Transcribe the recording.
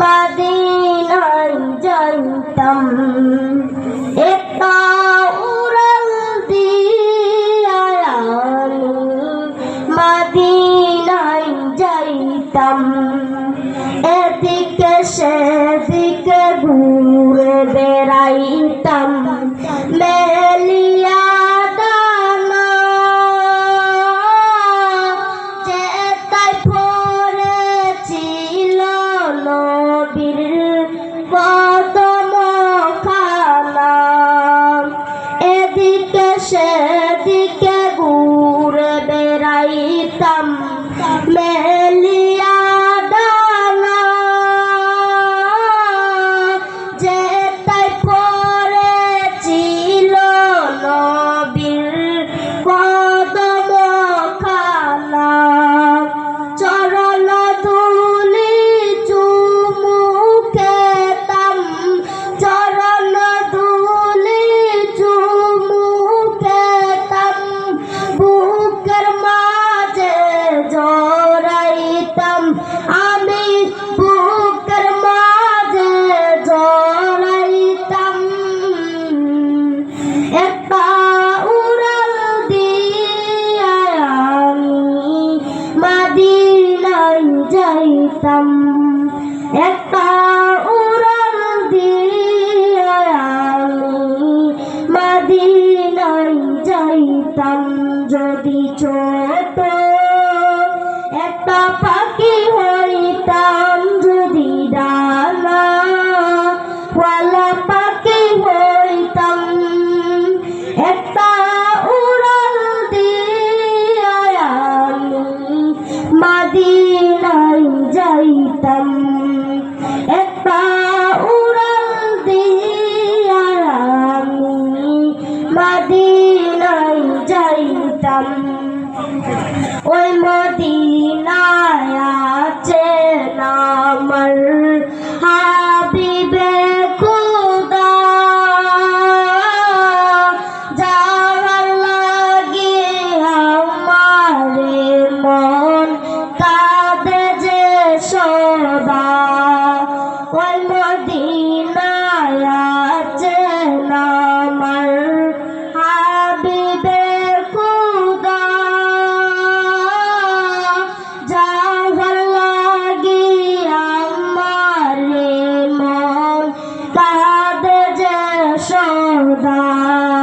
মদিনায় জানতাম bless. যাইতাম। একটা উড়াল দিয়ে আমি মাদিনায় যাইতাম। যদি ছোট একটা পাখি হইতাম, যদি ডানা ওয়ালা পাখি হইতাম। একটা যাইতাম সকল মদিনায় আছে নামার হাবিবে খুদা। যাওয়ার লাগি সদা।